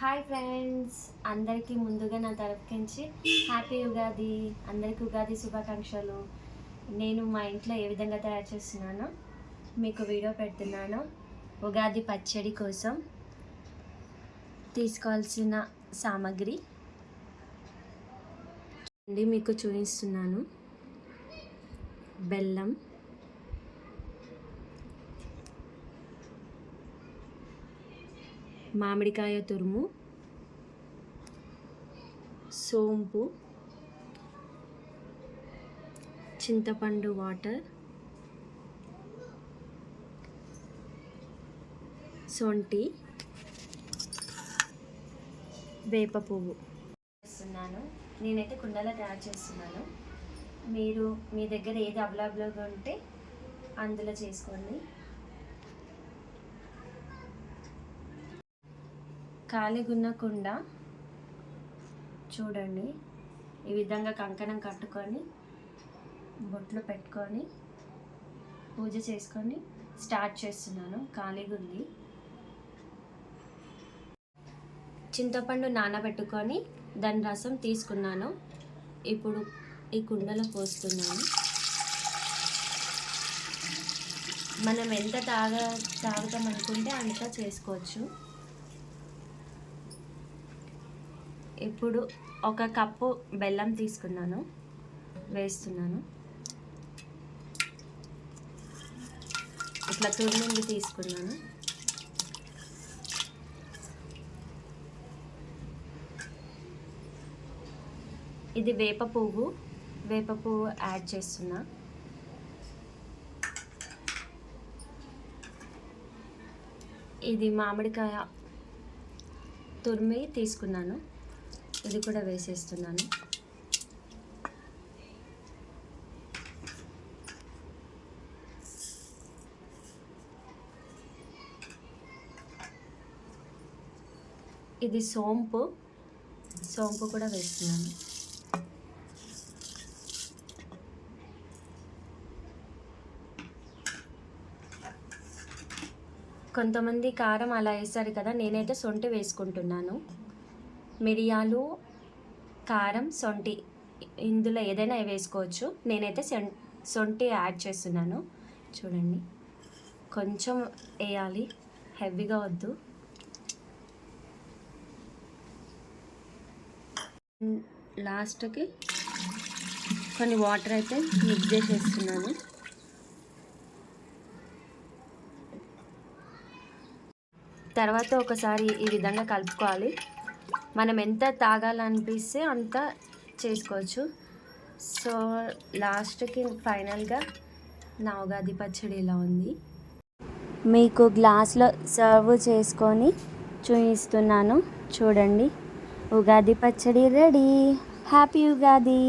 Hi friends అందరికీ ముందుగా నా తరఫు హ్యాపీ ఉగాది అందరికీ ఉగాది శుభాకాంక్షలు. నేను మా ఇంట్లో ఏ విధంగా తయారు చేస్తున్నానో మీకు వీడియో పెడుతున్నాను. ఉగాది పచ్చడి కోసం తీసుకోవాల్సిన సామాగ్రి అండి మీకు చూపిస్తున్నాను. బెల్లం మామిడికాయ తురుము సోంపు చింతపండు వాటర్ సొంటి వేప పువ్వు. చేస్తున్నాను. నేనైతే కుండలో తయారు చేస్తున్నాను. మీరు మీ దగ్గర ఏది అవైలబుల్గా ఉంటే అందులో చేసుకోండి. ఖాళీగున్న కుండ చూడండి. ఈ విధంగా కంకణం కట్టుకొని బొట్లు పెట్టుకొని పూజ చేసుకొని స్టార్ట్ చేస్తున్నాను. కాలిగుంది చింతపండు నానబెట్టుకొని దాని రసం తీసుకున్నాను. ఇప్పుడు ఈ కుండలో పోస్తున్నాను. మనం ఎంత తాగ తాగుతాం అనుకుంటే అంత చేసుకోవచ్చు. ఇప్పుడు ఒక కప్పు బెల్లం తీసుకున్నాను. వేస్తున్నాను. ఇట్లా తురిమింది తీసుకున్నాను. ఇది వేప పువ్వు. వేప పువ్వు యాడ్ చేస్తున్నా. ఇది మామిడికాయ తురిమి తీసుకున్నాను. ఇది కూడా వేసేస్తున్నాను. ఇది సోంపు. సోంపు కూడా వేస్తున్నాను. కొంతమంది కారం అలా వేస్తారు కదా నేనైతే సొంటి వేసుకుంటున్నాను. మిరియాలు కారం సొంటి. ఇందులో ఏదైనా వేసుకోవచ్చు. నేనైతే సొంటి యాడ్ చేస్తున్నాను. చూడండి. కొంచెం వేయాలి. హెవీగా వద్దు. లాస్ట్కి కొన్ని వాటర్ అయితే మిక్స్ చేసేస్తున్నాను. తర్వాత ఒకసారి ఈ విధంగా కలుపుకోవాలి. మనం ఎంత తాగాలనిపిస్తే అంత చేసుకోవచ్చు. సో లాస్ట్కి ఫైనల్గా నా ఉగాది పచ్చడి ఇలా ఉంది. మీకు గ్లాస్లో సర్వ్ చేసుకొని చూపిస్తున్నాను. చూడండి. ఉగాది పచ్చడి రెడీ. హ్యాపీ ఉగాది.